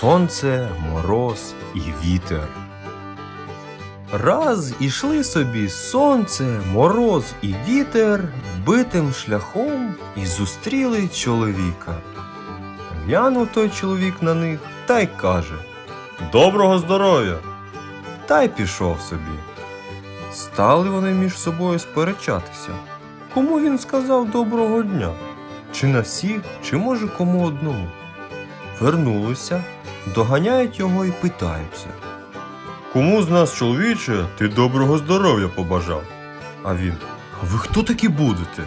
сонце, мороз і вітер. Раз ішли собі сонце, мороз і вітер битим шляхом і зустріли чоловіка. Глянув той чоловік на них та й каже Доброго здоров'я! Та й пішов собі. Стали вони між собою сперечатися. Кому він сказав доброго дня? Чи на всіх, чи може кому одному? Вернулися, доганяють його і питаються. Кому з нас, чоловіче, ти доброго здоров'я побажав? А він. А ви хто такі будете?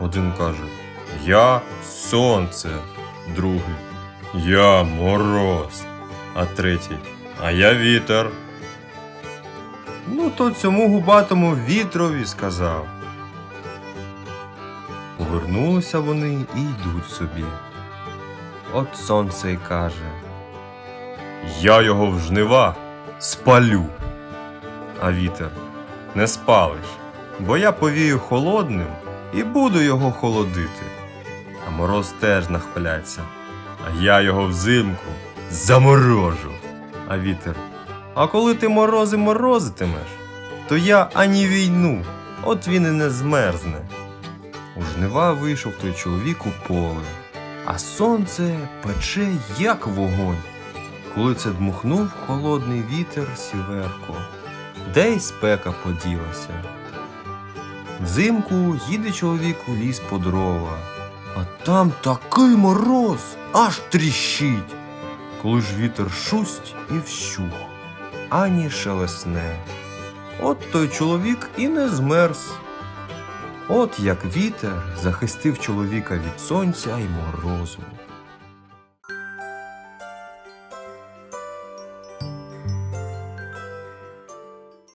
Один каже Я сонце, другий Я мороз, а третій А я вітер. Ну, то цьому губатому вітрові сказав. Повернулися вони і йдуть собі. От сонце й каже. Я його в жнива спалю. А вітер не спалиш, бо я повію холодним і буду його холодити. А мороз теж нахваляться, а я його взимку заморожу. А вітер. А коли ти морози морозитимеш, то я ані війну, от він і не змерзне. У жнива вийшов той чоловік у поле, а сонце пече, як вогонь. Коли це дмухнув холодний вітер сіверко, де й спека поділася. Взимку їде чоловік у ліс по дрова, а там такий мороз аж тріщить. Коли ж вітер шусть і вщух, ані шелесне. От той чоловік і не змерз. От як вітер захистив чоловіка від сонця й морозу.